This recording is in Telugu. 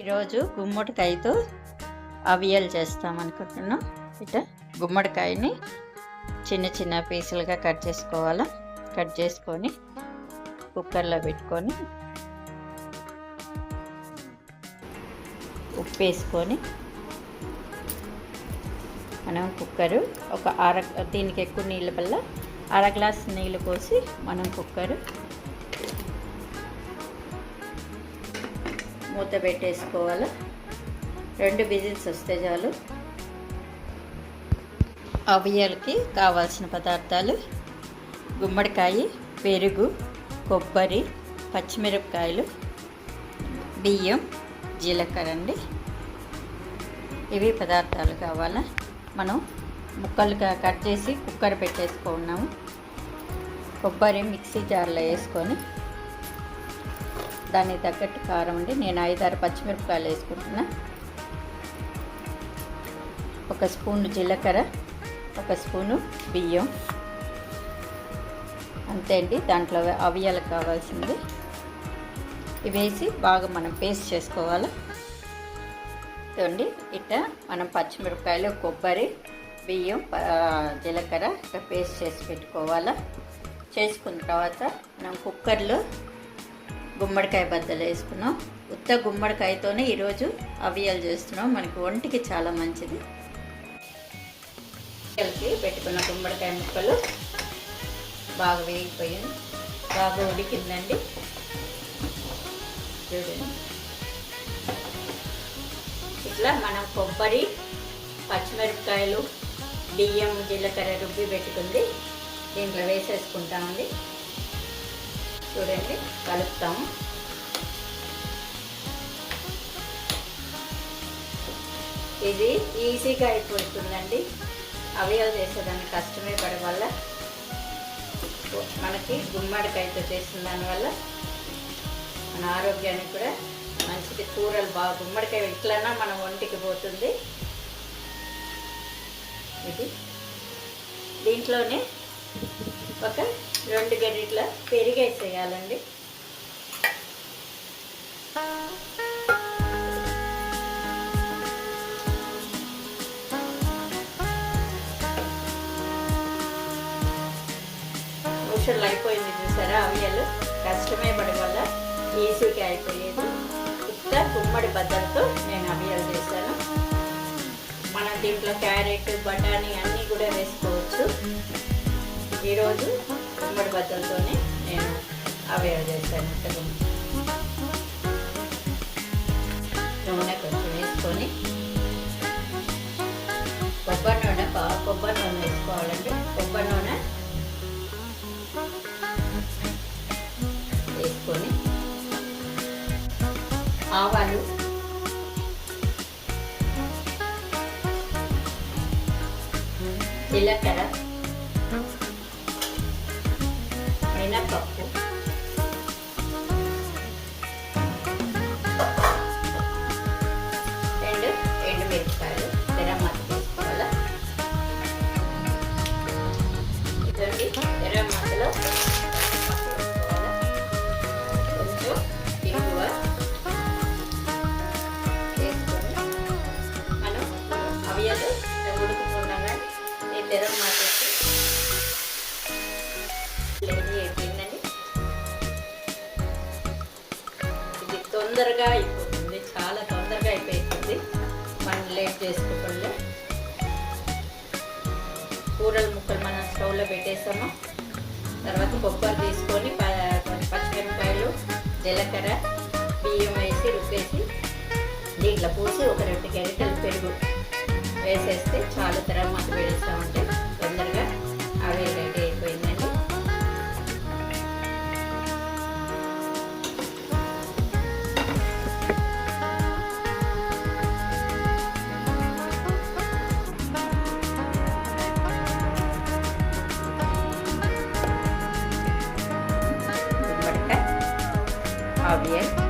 ఈరోజు గుమ్మడికాయతో అవియల్ చేస్తాం అనుకుంటున్నాం. ఇట గుమ్మడికాయని చిన్న చిన్న పీసులుగా కట్ చేసుకోవాలా? కట్ చేసుకొని కుక్కర్లో పెట్టుకొని ఉప్పు వేసుకొని మనం కుక్కరు ఒక అర దీనికి ఎక్కువ నీళ్ళ వల్ల అర గ్లాస్ నీళ్ళు పోసి మనం కుక్కరు మూత పెట్టేసుకోవాలి. రెండు బిజిల్స్ వస్తే చాలు. అవియలకి కావాల్సిన పదార్థాలు గుమ్మడికాయ పెరుగు కొబ్బరి పచ్చిమిరపకాయలు బియ్యం జీలకర్ర అండి. ఇవి పదార్థాలు కావాలా? మనం ముక్కలుగా కట్ చేసి కుక్కర్ పెట్టేసుకున్నాము. కొబ్బరి మిక్సీ జార్లో వేసుకొని దానికి తగ్గట్టు కారం అండి. నేను ఐదారు పచ్చిమిరపకాయలు వేసుకుంటున్నా. ఒక స్పూన్ జీలకర్ర ఒక స్పూను బియ్యం. అంతే అండి. దాంట్లో అవియాలకు కావాల్సింది. ఇవి వేసి బాగా మనం పేస్ట్ చేసుకోవాలి. చూడండి ఇట్ట మనం పచ్చిమిరపకాయలు కొబ్బరి బియ్యం జీలకర్ర ఇట్లా పేస్ట్ చేసి పెట్టుకోవాలా. చేసుకున్న తర్వాత మనం కుక్కర్లో గుమ్మడికాయ బద్దలు వేసుకున్నాం. ఉత్త గుమ్మడికాయతోనే ఈరోజు అవియాలు చేస్తున్నాం. మనకి ఒంటికి చాలా మంచిది. కలిపి పెట్టుకున్న గుమ్మడికాయ ముక్కలు బాగా వేగిపోయింది బాగా ఉడికిందండి. చూడండి. ఇట్లా మనం కొబ్బరి పచ్చిమిరపకాయలు బియ్యం జీలకర్ర రుబ్బి పెట్టుకుంది. దీంట్లో వేసేసుకుంటామండి. చూడండి కలుపుతాము. ఇది ఈజీగా అయిపోతుందండి. అవయవ చేసేదాన్ని కష్టమే పడే వల్ల మనకి గుమ్మడికాయతో చేసిన దానివల్ల మన ఆరోగ్యానికి కూడా మంచిది. కూరలు బాగా గుమ్మడికాయ ఇట్లన్నా మన ఒంటికి పోతుంది. ఇది దీంట్లోనే ఒక రెండు గరిట్ల పెరిగేసేయాలండి ఉషర్లు అయిపోయింది చూసారా? అవియలు కష్టమే పడి వల్ల ఈజీగా అయిపోయేది. ఇంకా గుమ్మడి బద్దలతో నేను అవియలు చేశాను. మనం దీంట్లో క్యారెట్ బఠానీ అన్నీ కూడా వేసుకోవచ్చు. ఈరోజు గుమ్మడి బద్దలతోనే నేను అవియలు చేశాను నూనె కొంచెం వేసుకొని కొబ్బరి నూనె కొబ్బరి నూనె వేసుకోవాలండి. కొబ్బరి నూనె వేసుకొని ఆవాలు జీలకర్ర మినపప్పు రెండు తొందరగా అయిపోతుంది. చాలా తొందరగా అయిపోతుంది మనం లేట్ చేసుకోకుండా. కూరల ముక్కలు మనం స్టవ్లో పెట్టేస్తాము తర్వాత కొబ్బరి తీసుకొని ప- కొన్ని పచ్చిమిరపకాయలు జీలకర్ర బియ్యం వేసి రుబ్బేసి దీంట్లో పూసి ఒక రెండు గరిటెలు పెరుగు వేసేస్తే చాలా. తర్వాత 棉